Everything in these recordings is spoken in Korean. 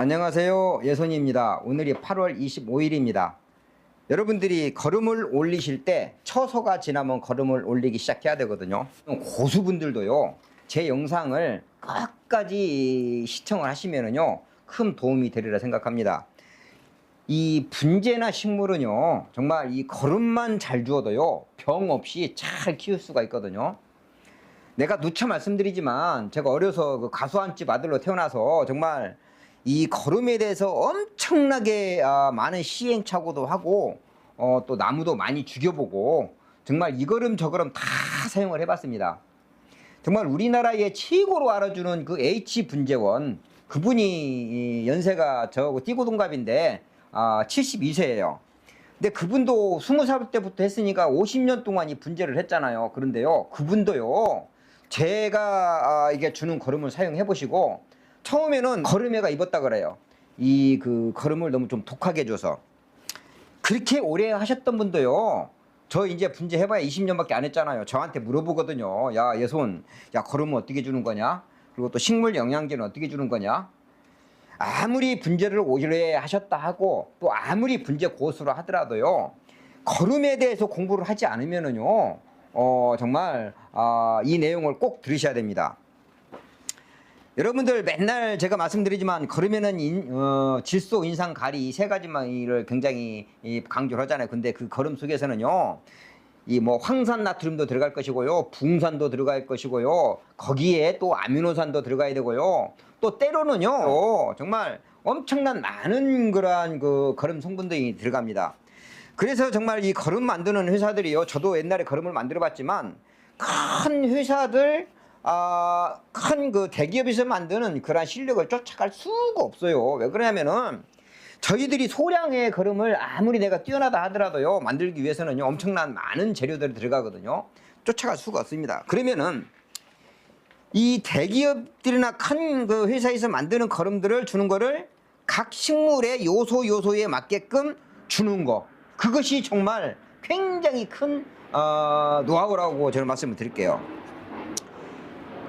안녕하세요. 예선입니다. 오늘이 8월 25일입니다. 여러분들이 걸음을 올리실 때 처소가 지나면 걸음을 올리기 시작해야 되거든요. 고수분들도요. 제 영상을 끝까지 시청을 하시면은요. 큰 도움이 되리라 생각합니다. 이 분재나 식물은요. 정말 이 걸음만 잘 주어도요. 병 없이 잘 키울 수가 있거든요. 내가 누차 말씀드리지만 제가 어려서 그 가수 한집 아들로 태어나서 정말 이 걸음에 대해서 엄청나게 아, 많은 시행착오도 하고 어, 또 나무도 많이 죽여보고 정말 이 걸음 저 걸음 다 사용을 해봤습니다. 정말 우리나라의 최고로 알아주는 그 H 분재원 그분이 이 연세가 저하고 띠고 동갑인데 아, 72세예요. 근데 그분도 20살 때부터 했으니까 50년 동안 이 분재를 했잖아요. 그런데요, 그분도요, 제가 아, 이게 주는 걸음을 사용해 보시고 처음에는 걸음애가 입었다 그래요. 이 그 걸음을 너무 좀 독하게 줘서 그렇게 오래 하셨던 분도요. 저 이제 분재 해봐야 20년밖에 안 했잖아요. 저한테 물어보거든요. 야 예손, 야 걸음은 어떻게 주는 거냐? 그리고 또 식물 영양제는 어떻게 주는 거냐? 아무리 분재를 오래 하셨다 하고 또 아무리 분재 고수를 하더라도요. 걸음에 대해서 공부를 하지 않으면은요. 어 정말 아, 이 내용을 꼭 들으셔야 됩니다. 여러분들 맨날 제가 말씀드리지만 걸으면은 인, 어, 질소, 인상, 가리 이 세 가지만을 굉장히 이 강조를 하잖아요. 근데 그 걸음 속에서는요. 이 뭐 황산 나트륨도 들어갈 것이고요. 붕산도 들어갈 것이고요. 거기에 또 아미노산도 들어가야 되고요. 또 때로는요. 정말 엄청난 많은 그러한 그 걸음 성분들이 들어갑니다. 그래서 정말 이 걸음 만드는 회사들이요. 저도 옛날에 걸음을 만들어 봤지만 큰 회사들 아, 큰 그 대기업에서 만드는 그러한 실력을 쫓아갈 수가 없어요. 왜 그러냐면은 저희들이 소량의 걸음을 아무리 내가 뛰어나다 하더라도요, 만들기 위해서는요, 엄청난 많은 재료들이 들어가거든요. 쫓아갈 수가 없습니다. 그러면은 이 대기업들이나 큰 그 회사에서 만드는 걸음들을 주는 거를 각 식물의 요소 요소에 맞게끔 주는 거. 그것이 정말 굉장히 큰 어, 노하우라고 저는 말씀을 드릴게요.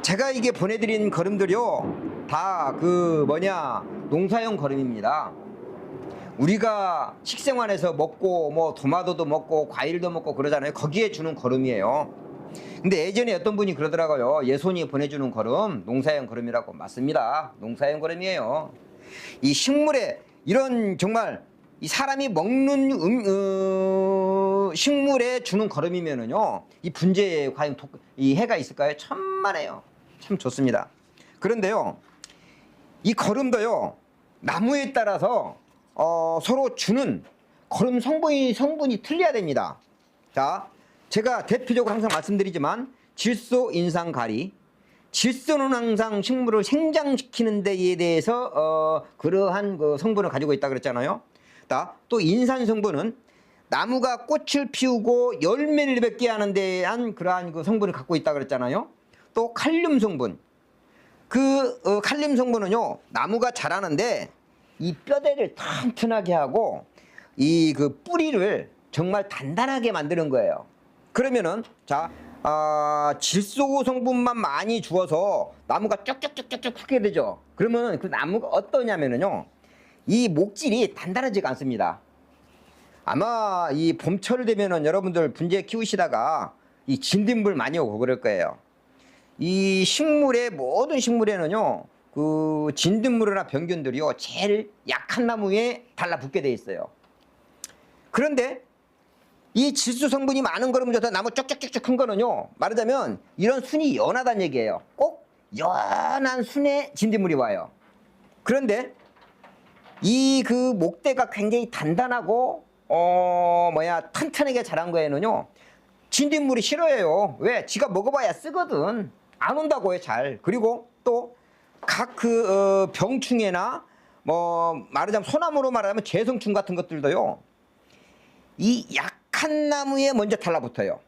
제가 이게 보내드린 걸음들이요 다 그 뭐냐 농사용 걸음입니다. 우리가 식생활에서 먹고 뭐 토마토도 먹고 과일도 먹고 그러잖아요. 거기에 주는 걸음이에요. 근데 예전에 어떤 분이 그러더라고요. 예손이 보내주는 걸음 농사용 걸음이라고. 맞습니다. 농사용 걸음이에요. 이 식물에 이런 정말 이 사람이 먹는 음, 어, 식물에 주는 걸음이면은요 이 분재에 과연 독, 이 해가 있을까요? 천만에요. 참 좋습니다. 그런데요 이 걸음도요 나무에 따라서 어, 서로 주는 걸음 성분이 성분이 틀려야 됩니다. 자 제가 대표적으로 항상 말씀드리지만 질소, 인상, 가리 질소는 항상 식물을 생장시키는 데에 대해서 어, 그러한 그 성분을 가지고 있다 그랬잖아요. 자, 또 인산 성분은 나무가 꽃을 피우고 열매를 맺게 하는 데에 한 그러한 그 성분을 갖고 있다 그랬잖아요. 또 칼륨 성분. 그 어, 칼륨 성분은요. 나무가 자라는데 이 뼈대를 튼튼하게 하고 이 그 뿌리를 정말 단단하게 만드는 거예요. 그러면은 자 아, 질소 성분만 많이 주어서 나무가 쭉쭉쭉쭉쭉 크게 되죠. 그러면은 그 나무가 어떠냐면은요. 이 목질이 단단하지가 않습니다. 아마 이 봄철 되면은 여러분들 분재 키우시다가 이 진딧물 많이 오고 그럴 거예요. 이 식물의 모든 식물에는요. 그 진딧물이나 병균들이요. 제일 약한 나무에 달라붙게 돼 있어요. 그런데 이 질소 성분이 많은 거를 져서 나무 쭉쭉쭉쭉 큰 거는요. 말하자면 이런 순이 연하다는 얘기예요. 꼭 연한 순에 진딧물이 와요. 그런데 이 그 목대가 굉장히 단단하고 어 뭐야 튼튼하게 자란 거에는요. 진딧물이 싫어해요. 왜? 지가 먹어봐야 쓰거든. 안 온다고요, 잘. 그리고 또 각 그 어, 병충해나 뭐 말하자면 소나무로 말하면 재성충 같은 것들도요. 이 약한 나무에 먼저 달라붙어요.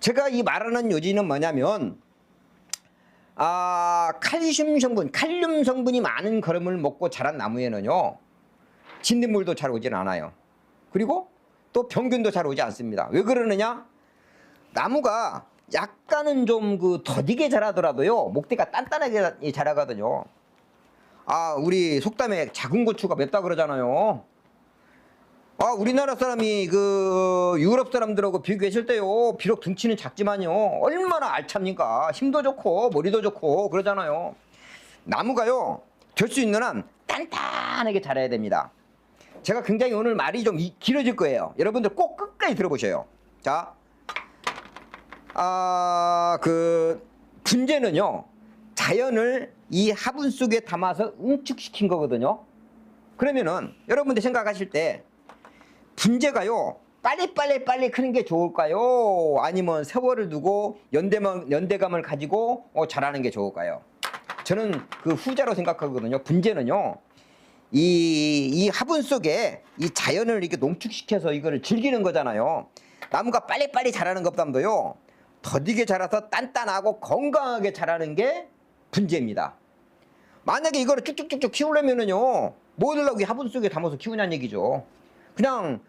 제가 이 말하는 요지는 뭐냐면 아 칼슘 성분, 칼륨 성분이 많은 걸음을 먹고 자란 나무에는요 진딧물도 잘 오진 않아요. 그리고 또 병균도 잘 오지 않습니다. 왜 그러느냐? 나무가 약간은 좀 그 더디게 자라더라도요 목대가 단단하게 자라거든요. 아 우리 속담에 작은 고추가 맵다 그러잖아요. 아 우리나라 사람이 그 유럽 사람들하고 비교했을 때요 비록 등치는 작지만요 얼마나 알찹니까? 힘도 좋고 머리도 좋고 그러잖아요. 나무가요 될 수 있는 한 단단하게 자라야 됩니다. 제가 굉장히 오늘 말이 좀 이- 길어질 거예요. 여러분들 꼭 끝까지 들어보셔요. 자 아 그 분재는요 자연을 이 화분 속에 담아서 응축시킨 거거든요 그러면은 여러분들 생각하실 때 분재가요 빨리빨리 빨리 크는 게 좋을까요? 아니면 세월을 두고 연대만, 연대감을 가지고 어, 자라는 게 좋을까요? 저는 그 후자로 생각하거든요. 분재는요. 이, 이 화분 속에 이 자연을 이렇게 농축시켜서 이거를 즐기는 거잖아요. 나무가 빨리빨리 자라는 것보다도요. 더디게 자라서 단단하고 건강하게 자라는 게 분재입니다. 만약에 이거를 쭉쭉쭉쭉 키우려면은요. 뭐이 화분 속에 담아서 키우냐는 얘기죠. 그냥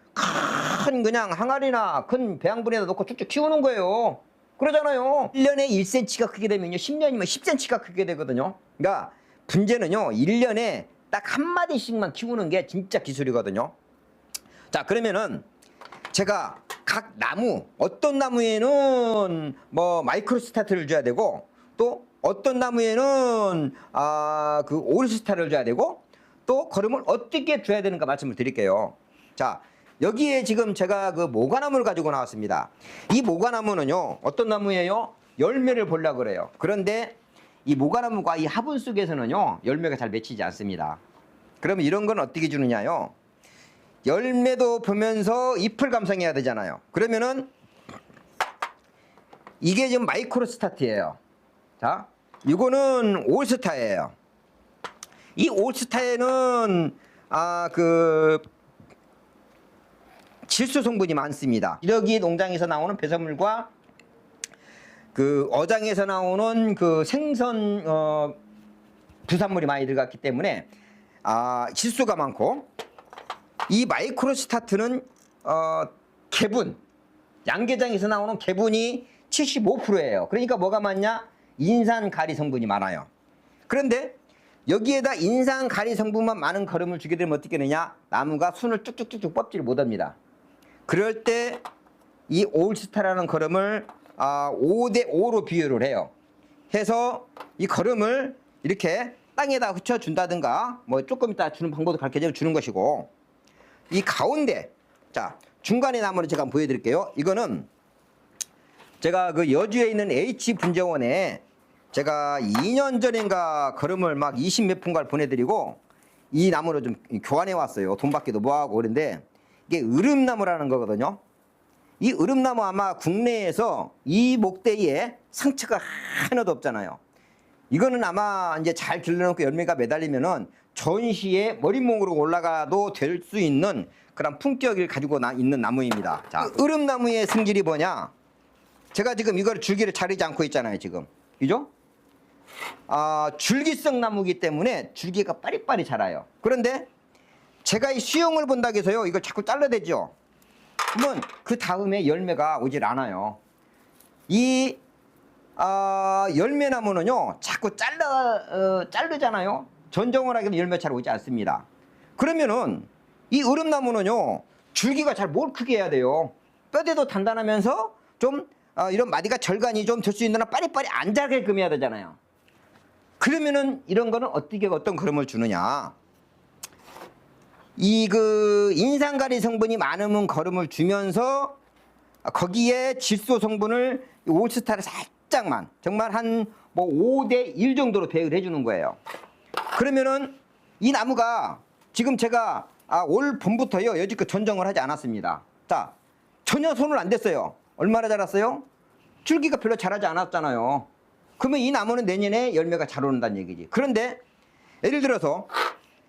큰 그냥 항아리나 큰 배양분에다 넣고 쭉쭉 키우는 거예요. 그러잖아요. 1년에 1cm가 크게 되면요. 10년이면 10cm가 크게 되거든요. 그러니까 분재는요. 1년에 딱 한 마디씩만 키우는 게 진짜 기술이거든요. 자, 그러면은 제가 각 나무 어떤 나무에는 뭐 마이크로 스타트를 줘야 되고 또 어떤 나무에는 아 그 올스타를 줘야 되고 또 걸음을 어떻게 줘야 되는가 말씀을 드릴게요. 자 여기에 지금 제가 그 모과나무를 가지고 나왔습니다. 이 모과나무는요 어떤 나무예요? 열매를 보려 그래요. 그런데 이 모과나무가 이 화분 속에서는요 열매가 잘 맺히지 않습니다. 그러면 이런 건 어떻게 주느냐요? 열매도 보면서 잎을 감상해야 되잖아요. 그러면은 이게 지금 마이크로 스타트예요. 자, 이거는 올스타예요. 이 올스타에는 아 그 질소 성분이 많습니다. 이러기 농장에서 나오는 배설물과 그 어장에서 나오는 그 생선 어, 부산물이 많이 들어갔기 때문에 아 질소가 많고 이 마이크로 스타트는 어, 개분 양계장에서 나오는 개분이 75%예요. 그러니까 뭐가 많냐? 인산 가리 성분이 많아요. 그런데 여기에다 인산 가리 성분만 많은 거름을 주게 되면 어떻게 되냐? 나무가 순을 쭉쭉쭉쭉 뻗지를 못합니다. 그럴 때 이 올스타라는 걸음을 아, 5대 5로 비율을 해요. 해서 이 걸음을 이렇게 땅에다 붙여 준다든가 뭐 조금 이따 주는 방법도 가르쳐 주는 것이고 이 가운데 자 중간에 나무를 제가 한번 보여드릴게요. 이거는 제가 그 여주에 있는 H 분재원에 제가 2년 전인가 걸음을 막 20 몇 분가를 보내드리고 이 나무를 좀 교환해 왔어요. 돈 받기도 뭐하고 그런데 이게 으름나무라는 거거든요. 이 으름나무 아마 국내에서 이 목대에 상처가 하나도 없잖아요. 이거는 아마 이제 잘 길러놓고 열매가 매달리면은 전시에 머리몽으로 올라가도 될 수 있는 그런 품격을 가지고 나, 있는 나무입니다. 자, 으름나무의 승질이 뭐냐? 제가 지금 이걸 줄기를 자르지 않고 있잖아요, 지금. 그죠? 아, 줄기성 나무기 때문에 줄기가 빠리빠리 자라요. 그런데 제가 이 수영을 본다고 해서요, 이걸 자꾸 잘라대죠. 그러면 그 다음에 열매가 오질 않아요. 이 아, 열매나무는요, 자꾸 잘라, 어, 자르잖아요. 전정을 하기는 열매 잘 오지 않습니다. 그러면은 이 으름나무는요, 줄기가 잘 뭘 크게 해야 돼요. 뼈대도 단단하면서 좀 아, 이런 마디가 절간이 좀 될 수 있는 한 빠리빠리 안 자게끔 해야 되잖아요. 그러면은 이런 거는 어떻게 어떤 그림을 주느냐? 이 그 인산가리 성분이 많으면 걸음을 주면서 거기에 질소 성분을 올스타를 살짝만 정말 한 뭐 5대 1 정도로 배열 해주는 거예요. 그러면은 이 나무가 지금 제가 아, 올 봄부터요 여지껏 전정을 하지 않았습니다. 자 전혀 손을 안 댔어요. 얼마나 자랐어요? 줄기가 별로 자라지 않았잖아요. 그러면 이 나무는 내년에 열매가 잘 오른다는 얘기지. 그런데 예를 들어서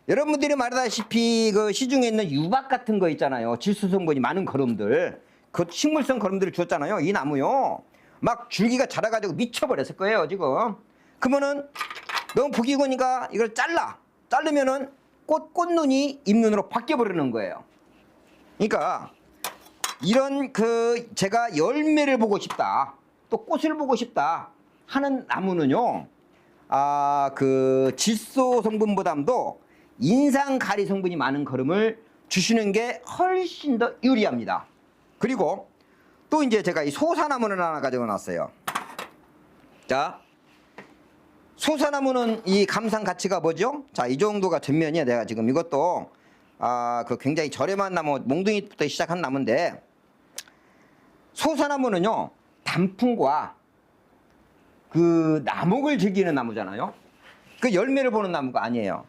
여러분들이 말하다시피 그 시중에 있는 유박 같은 거 있잖아요. 질소 성분이 많은 거름들. 그 식물성 거름들을 줬잖아요. 이 나무요. 막 줄기가 자라가지고 미쳐버렸을 거예요, 지금. 그러면은 너무 좋으니까 이걸 잘라. 자르면은 꽃, 꽃눈이 잎눈으로 바뀌어버리는 거예요. 그러니까 이런 그 제가 열매를 보고 싶다. 또 꽃을 보고 싶다. 하는 나무는요. 아, 그 질소 성분보담도 인상 가리 성분이 많은 거름을 주시는 게 훨씬 더 유리합니다. 그리고 또 이제 제가 이 소사나무를 하나 가지고 놨어요. 자, 소사나무는 이 감상 가치가 뭐죠? 자, 이 정도가 전면이야. 내가 지금 이것도 아, 그 굉장히 저렴한 나무, 몽둥이부터 시작한 나무인데 소사나무는요, 단풍과 그 나목을 즐기는 나무잖아요. 그 열매를 보는 나무가 아니에요.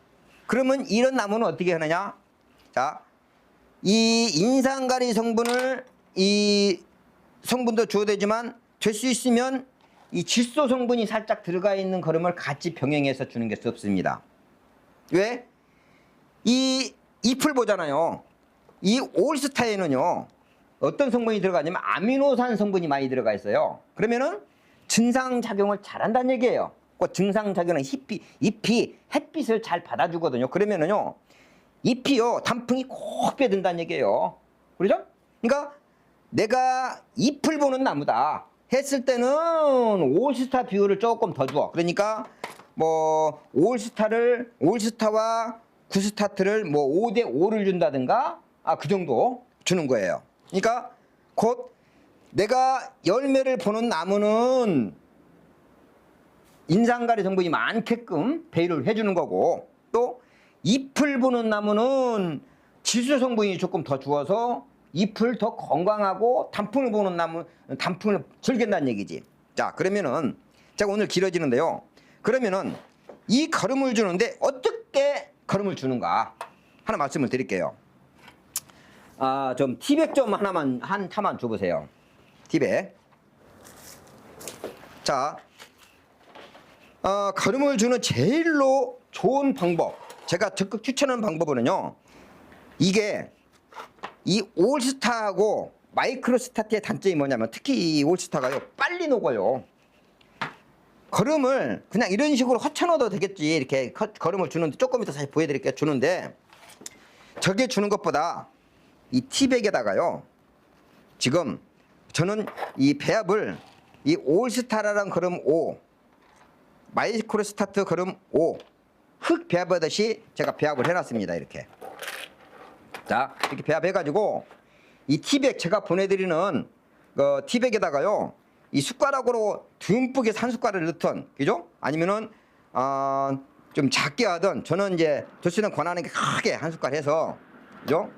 그러면 이런 나무는 어떻게 하느냐? 자, 이 인상가리 성분을 이 성분도 줘야 되지만 될 수 있으면 이 질소 성분이 살짝 들어가 있는 거름을 같이 병행해서 주는 게 좋습니다. 왜? 이 잎을 보잖아요. 이 올스타에는요. 어떤 성분이 들어가냐면 아미노산 성분이 많이 들어가 있어요. 그러면은 증상 작용을 잘한다는 얘기예요. 그 증상 작용은 잎이, 잎이 햇빛을 잘 받아주거든요. 그러면은요. 잎이요 단풍이 꼭 빼든다는 얘기예요. 그러죠? 그러니까 내가 잎을 보는 나무다 했을 때는 올스타 비율을 조금 더 줘. 그러니까 뭐 올스타를 올스타와 구스타트를 뭐 5대 5를 준다든가 아 그 정도 주는 거예요. 그러니까 곧 내가 열매를 보는 나무는 인상가리 성분이 많게끔 배율을 해주는 거고 또 잎을 보는 나무는 질소 성분이 조금 더 주어서 잎을 더 건강하고 단풍을 보는 나무 단풍을 즐긴다는 얘기지. 자 그러면은 제가 오늘 길어지는데요. 그러면은 이 걸음을 주는데 어떻게 걸음을 주는가 하나 말씀을 드릴게요. 아좀 티백 좀 하나만 한 타만 줘보세요. 티백. 자 어, 걸음을 주는 제일로 좋은 방법 제가 적극 추천하는 방법은요 이게 이 올스타하고 마이크로스타트의 단점이 뭐냐면 특히 이 올스타가요 빨리 녹아요. 걸음을 그냥 이런 식으로 허쳐넣어도 되겠지. 이렇게 거- 걸음을 주는데 조금 이따 다시 보여드릴게요 주는데. 저게 주는 것보다 이 티백에다가요 지금 저는 이 배합을 이 올스타라는 걸음 5 마이크로스타트 걸음 5 흙 배합하듯이 제가 배합을 해놨습니다 이렇게 자 이렇게 배합해가지고 이 티백 제가 보내드리는 그 티백에다가요 이 숟가락으로 듬뿍에 산 숟가락을 넣든 그죠? 아니면은 어, 좀 작게 하든 저는 이제 도수는 권하는 게 크게 한 숟갈 해서 그죠?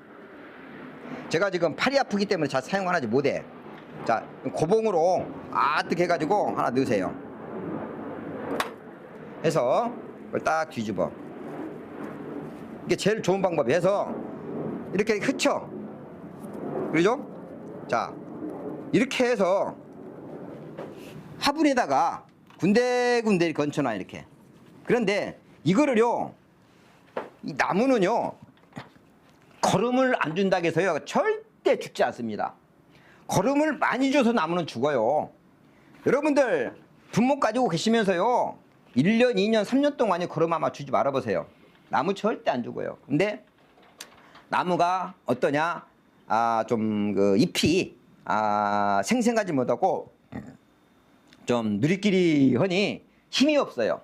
제가 지금 팔이 아프기 때문에 잘 사용 하지 못해 자 고봉으로 아뜩 해가지고 하나 넣으세요 해서 그걸 딱 뒤집어 이게 제일 좋은 방법이 해서 이렇게 흩쳐 그러죠? 자 이렇게 해서 화분에다가 군데군데 건쳐놔 이렇게. 그런데 이거를요 이 나무는요 걸음을 안 준다고 해서요. 절대 죽지 않습니다. 걸음을 많이 줘서 나무는 죽어요. 여러분들 분목 가지고 계시면서요 1년, 2년, 3년 동안에 걸음 아마 주지 말아보세요. 나무 절대 안 죽어요. 근데 나무가 어떠냐? 아 좀 그 잎이 아 생생하지 못하고 좀 누리끼리 하니 힘이 없어요.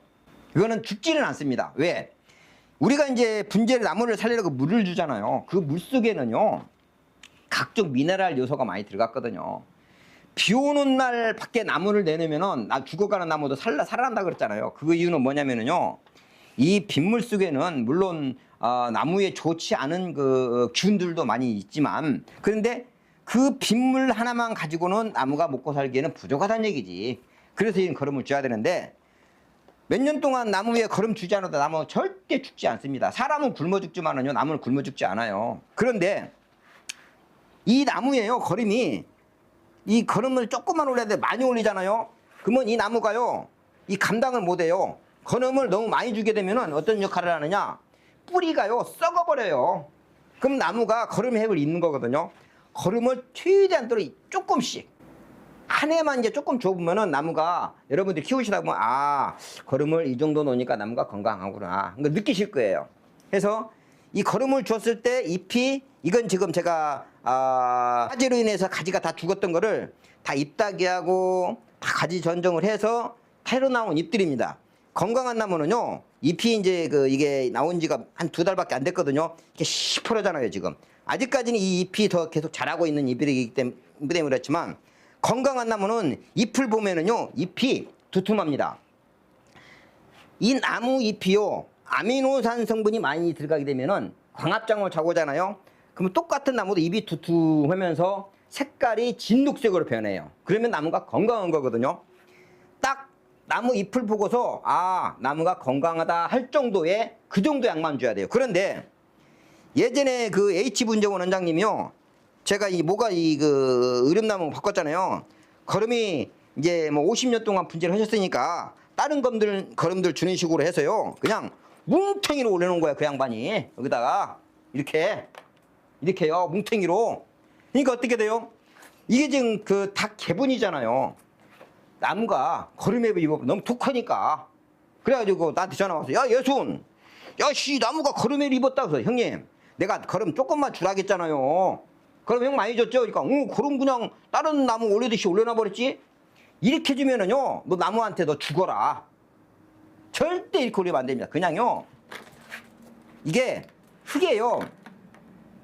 이거는 죽지는 않습니다. 왜? 우리가 이제 분재를 나무를 살리려고 물을 주잖아요. 그 물 속에는요 각종 미네랄 요소가 많이 들어갔거든요. 비 오는 날 밖에 나무를 내놓으면은 나 죽어가는 나무도 살라 살아난다 그랬잖아요. 그 이유는 뭐냐면은요 이 빗물 속에는 물론 어, 나무에 좋지 않은 그 균들도 많이 있지만 그런데 그 빗물 하나만 가지고는 나무가 먹고 살기에는 부족하다는 얘기지. 그래서 이 걸음을 줘야 되는데 몇 년 동안 나무 위에 걸음 주지 않아도 나무 절대 죽지 않습니다. 사람은 굶어 죽지만은요 나무는 굶어 죽지 않아요. 그런데 이 나무에요 걸음이 이 걸음을 조금만 올려야 돼 많이 올리잖아요. 그러면 이 나무가요 이 감당을 못해요. 걸음을 너무 많이 주게 되면은 어떤 역할을 하느냐 뿌리가요 썩어버려요. 그럼 나무가 획을 잇는 거거든요. 걸음을 최대한도로 조금씩 한 해만 이제 조금 줘보면은 나무가 여러분들이 키우시다 보면 아 걸음을 이 정도 놓으니까 나무가 건강하구나 이거 느끼실 거예요. 그래서 이 걸음을 줬을 때 잎이 이건 지금 제가 아 화재로 인해서 가지가 다 죽었던 거를 다 잎따기하고 다 가지 전정을 해서 새로 나온 잎들입니다. 건강한 나무는요 잎이 이제 그 이게 나온 지가 한 두 달밖에 안 됐거든요. 이게 시퍼러잖아요 지금. 아직까지는 이 잎이 더 계속 자라고 있는 잎이기 때문에 그렇지만 건강한 나무는 잎을 보면은요 잎이 두툼합니다. 이 나무 잎이요 아미노산 성분이 많이 들어가게 되면은 광합장을 자고잖아요. 그러면 똑같은 나무도 잎이 두툼하면서 색깔이 진녹색으로 변해요. 그러면 나무가 건강한 거거든요. 딱 나무 잎을 보고서 아 나무가 건강하다 할 정도의 그 정도 양만 줘야 돼요. 그런데 예전에 그 H 분정원 원장님이요. 제가 이 뭐가 이그 으름나무 바꿨잖아요. 걸음이 이제 뭐 50년 동안 분재를 하셨으니까 다른 검들 걸음들 주는 식으로 해서요. 그냥 뭉탱이로 올려놓은 거야 그 양반이 여기다가 이렇게 이렇게요 뭉탱이로. 그러니까 어떻게 돼요? 이게 지금 그닭 개분이잖아요. 나무가 걸음에 입어 너무 독하니까. 그래가지고 나한테 전화 와서 야 예순 야씨 나무가 걸음에 입었다. 그래서 형님 내가 걸음 조금만 주라겠잖아요. 그럼 형 많이 줬죠? 그러니까 응 걸음 그냥 다른 나무 올리듯이 올려놔 버렸지. 이렇게 주면은요 너 나무한테 너 죽어라. 절대 이렇게 올리면 안 됩니다. 그냥요. 이게 흙이에요.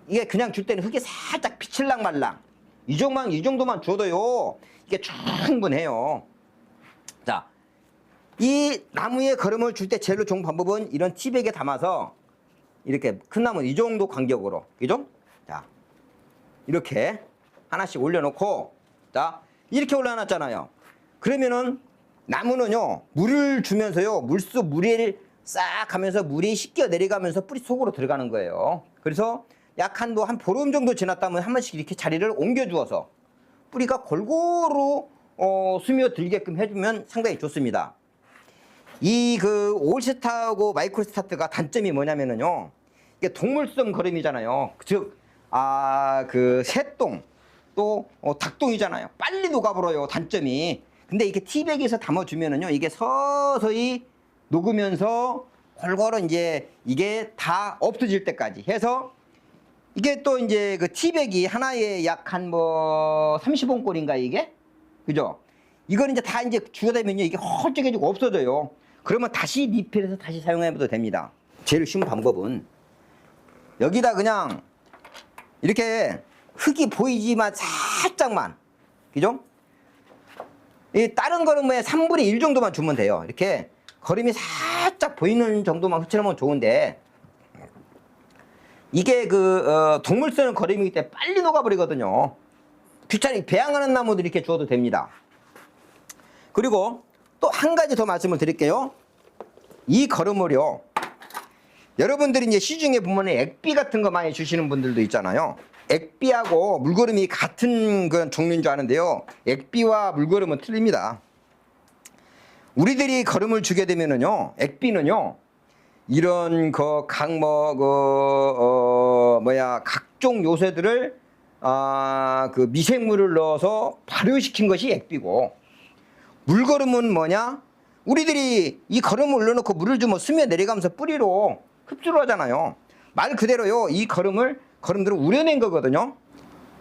이게 그냥 줄 때는 흙이 살짝 비칠랑 말랑. 이 정도만 이 정도만 줘도요 이게 충분해요. 자, 이 나무에 걸음을 줄 때 제일로 좋은 방법은 이런 티백에 담아서 이렇게 큰 나무 이 정도 간격으로 그죠? 자, 이렇게 하나씩 올려놓고 자 이렇게 올려놨잖아요. 그러면은 나무는요 물을 주면서요 물속 물을 싹 하면서 물이 씻겨 내려가면서 뿌리 속으로 들어가는 거예요. 그래서 약 한 뭐한 보름 정도 지났다면 한 번씩 이렇게 자리를 옮겨 주어서 뿌리가 골고루 어, 스며들게끔 해주면 상당히 좋습니다. 이 그 올스타하고 마이크로스타트가 단점이 뭐냐면은요. 이게 동물성 걸음이잖아요. 즉, 아, 그 새똥 또 어, 닭똥이잖아요. 빨리 녹아버려요. 단점이. 근데 이게 티백에서 담아주면은요. 이게 서서히 녹으면서 골고루 이제 이게 다 없어질 때까지 해서 이게 또 이제 그 티백이 하나에 약 한 뭐 30원꼴인가 이게? 그죠? 이걸 이제 다 이제 주워대면요 이게 헐쩍해지고 없어져요. 그러면 다시 리필해서 다시 사용해도 됩니다. 제일 쉬운 방법은 여기다 그냥 이렇게 흙이 보이지만 살짝만 그죠? 이 다른 걸음에 3분의 1 정도만 주면 돼요. 이렇게 걸음이 살짝 보이는 정도만 흩어놓으면 좋은데 이게 그 어, 동물 쓰는 걸음이기 때문에 빨리 녹아버리거든요. 귀찮이 배양하는 나무들 이렇게 주어도 됩니다. 그리고 또 한 가지 더 말씀을 드릴게요. 이 걸음을요. 여러분들이 이제 시중에 보면 액비 같은 거 많이 주시는 분들도 있잖아요. 액비하고 물걸음이 같은 그런 종류인 줄 아는데요. 액비와 물걸음은 틀립니다. 우리들이 걸음을 주게 되면은요, 액비는요, 이런 그 각뭐 그 어, 뭐야 각종 요새들을 아 그 미생물을 넣어서 발효시킨 것이 액비고 물걸음은 뭐냐? 우리들이 이 걸음을 올려놓고 물을 주면 스며 내려가면서 뿌리로 흡수를 하잖아요. 말 그대로요. 이 걸음을 걸음들을 우려낸 거거든요.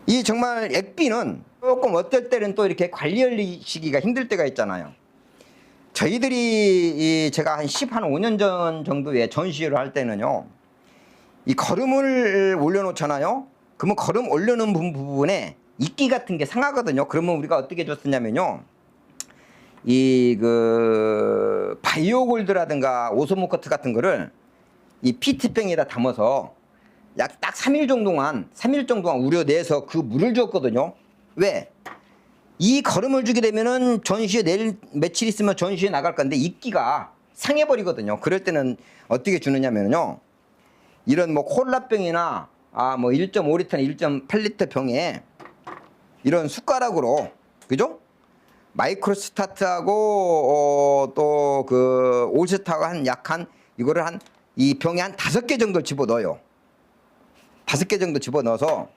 이 정말 액비는 조금 어떨 때는 또 이렇게 관리하시기가 힘들 때가 있잖아요. 저희들이 이 제가 한 10, 한 5년 전 정도에 전시를 할 때는요. 이 걸음을 올려놓잖아요. 그러면 걸음 올려놓은 부- 부분에 이끼 같은 게 상하거든요. 그러면 우리가 어떻게 줬었냐면요. 이 그 바이오 골드라든가 오소모커트 같은 거를 이 피트병에다 담아서 약 딱 3일 정도만 3일 정도만 우려내서 그 물을 줬거든요. 왜? 이 걸음을 주게 되면은 전시에 내일 며칠 있으면 전시에 나갈 건데 이끼가 상해버리거든요. 그럴 때는 어떻게 주느냐면요. 이런 뭐 콜라병이나 아 뭐 1.5리터나 1.8리터 병에 이런 숟가락으로 그죠? 마이크로 스타트하고 어, 또그 올스타하고 한 약한 이거를 한 이 병에 한 다섯 개 정도 집어 넣어요. 다섯 개 정도 집어 넣어서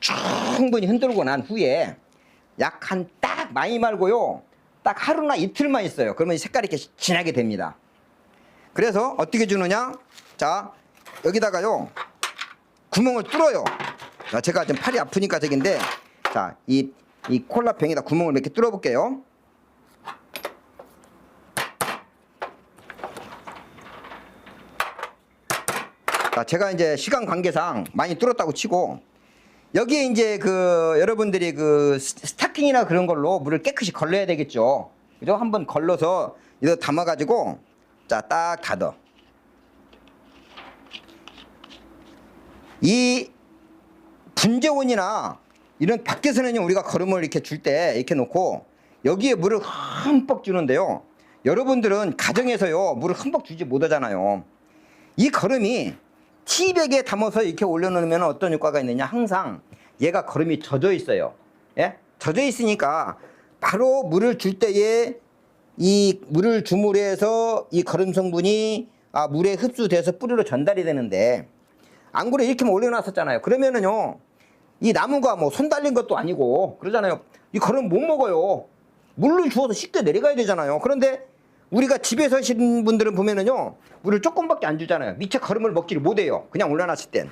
충분히 흔들고 난 후에 약 한 딱 많이 말고요. 딱 하루나 이틀만 있어요. 그러면 색깔이 이렇게 진하게 됩니다. 그래서 어떻게 주느냐? 자, 여기다가요. 구멍을 뚫어요. 자, 제가 지금 팔이 아프니까 저긴데, 자, 이, 이 콜라병에다 구멍을 이렇게 뚫어볼게요. 자, 제가 이제 시간 관계상 많이 뚫었다고 치고, 여기에 이제 그 여러분들이 그 스- 스타킹이나 그런 걸로 물을 깨끗이 걸러야 되겠죠. 그죠? 한번 걸러서 이거 담아가지고 자, 딱 닫아. 이 분재원이나 이런 밖에서는 우리가 걸음을 이렇게 줄 때 이렇게 놓고 여기에 물을 흠뻑 주는데요. 여러분들은 가정에서요 물을 흠뻑 주지 못하잖아요. 이 걸음이 티백에 담아서 이렇게 올려놓으면 어떤 효과가 있느냐? 항상 얘가 걸음이 젖어 있어요. 예? 젖어 있으니까 바로 물을 줄 때에 이 물을 주물해서 이 걸음 성분이 아, 물에 흡수돼서 뿌리로 전달이 되는데 안 그래 이렇게만 올려놨었잖아요. 그러면은요 이 나무가 뭐 손 달린 것도 아니고 그러잖아요. 이 걸음 못 먹어요. 물을 주어서 씻겨 내려가야 되잖아요. 그런데 우리가 집에 사시는 분들은 보면은요 물을 조금밖에 안 주잖아요. 미처 걸음을 먹지를 못해요. 그냥 올려놨을 땐.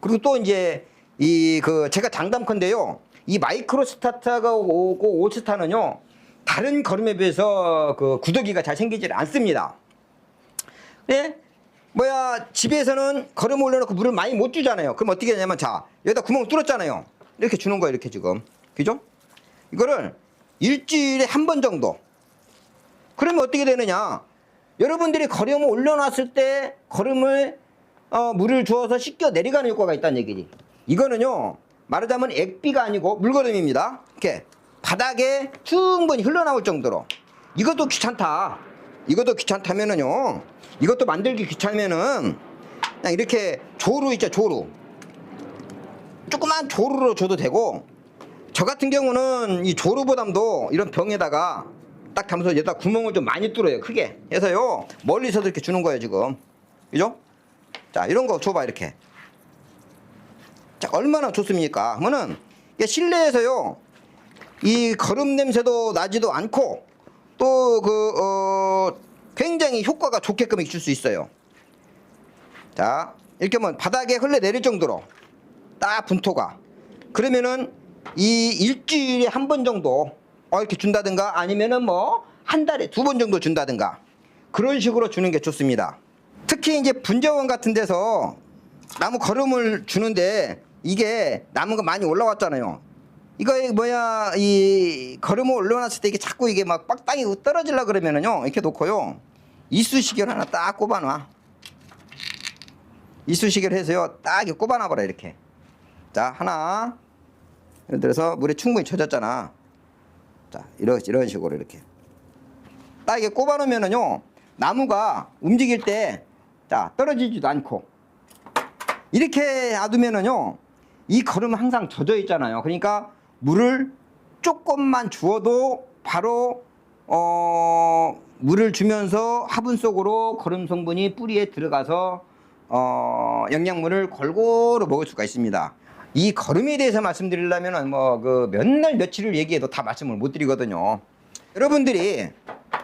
그리고 또 이제 이 그 제가 장담컨대요. 이 마이크로 스타트가 오고 올스타는요 다른 걸음에 비해서 그 구더기가 잘 생기질 않습니다. 네? 뭐야 집에서는 걸음 올려놓고 물을 많이 못 주잖아요. 그럼 어떻게 하냐면 자 여기다 구멍 뚫었잖아요. 이렇게 주는 거예요. 이렇게 지금 그죠? 이거를 일주일에 한 번 정도. 그러면 어떻게 되느냐? 여러분들이 걸음을 올려놨을 때 걸음을 어, 물을 주어서 씻겨 내려가는 효과가 있다는 얘기지. 이거는요 말하자면 액비가 아니고 물걸음입니다. 이렇게 바닥에 충분히 흘러나올 정도로. 이것도 귀찮다. 이것도 귀찮다면은요. 이것도 만들기 귀찮으면은 그냥 이렇게 조루 있죠 조루. 조그만 조루로 줘도 되고 저 같은 경우는 이 조루보담도 이런 병에다가 딱 담아서 여기다 구멍을 좀 많이 뚫어요 크게. 해서요 멀리서도 이렇게 주는 거예요 지금. 그죠? 자 이런 거 줘봐 이렇게. 자 얼마나 좋습니까? 이게 실내에서요 이 거름 냄새도 나지도 않고 또 그 어, 굉장히 효과가 좋게끔 있을 수 있어요. 자 이렇게 하면 바닥에 흘러내릴 정도로 딱 분토가. 그러면은 이 일주일에 한 번 정도 어, 이렇게 준다든가 아니면은 뭐 한 달에 두 번 정도 준다든가 그런 식으로 주는 게 좋습니다. 특히 이제 분재원 같은 데서 나무 거름을 주는데 이게 나무가 많이 올라왔잖아요. 이거 뭐야 이 거름을 올려놨을 때 이게 자꾸 이게 막 빡당이 떨어질라 그러면은요 이렇게 놓고요 이쑤시개를 하나 딱 꼽아놔. 이쑤시개를 해서요 딱 이렇게 꼽아놔 버려 이렇게. 자 하나 예를 들어서 물에 충분히 젖었잖아. 자, 이런, 이런 식으로 이렇게. 딱 이게 꼽아놓으면은요, 나무가 움직일 때, 자, 떨어지지도 않고. 이렇게 놔두면은요, 이 걸음은 항상 젖어 있잖아요. 그러니까 물을 조금만 주어도 바로, 어, 물을 주면서 화분 속으로 걸음 성분이 뿌리에 들어가서 어, 영양분을 골고루 먹을 수가 있습니다. 이 걸음에 대해서 말씀드리려면 뭐 그 몇 날 며칠을 얘기해도 다 말씀을 못 드리거든요. 여러분들이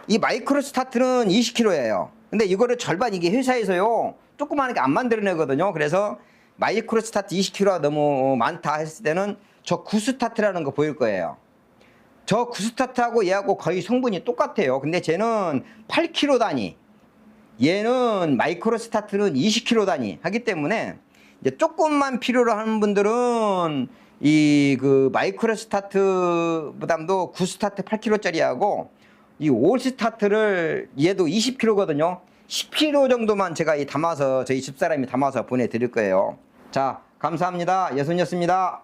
이 마이크로 스타트는 20kg예요. 근데 이거를 절반 이게 회사에서요 조그마하게 안 만들어내거든요. 그래서 마이크로 스타트 20kg가 너무 많다 했을 때는 저 구스타트라는 거 보일 거예요. 저 구스타트하고 얘하고 거의 성분이 똑같아요. 근데 쟤는 8kg 단위, 얘는 마이크로 스타트는 20kg 단위 하기 때문에 이제 조금만 필요로 하는 분들은 이 그 마이크로 스타트보담도 9 스타트 8kg짜리하고 이 5 스타트를 얘도 20kg거든요. 10kg 정도만 제가 이 담아서 저희 집사람이 담아서 보내드릴 거예요. 자, 감사합니다. 예순이었습니다.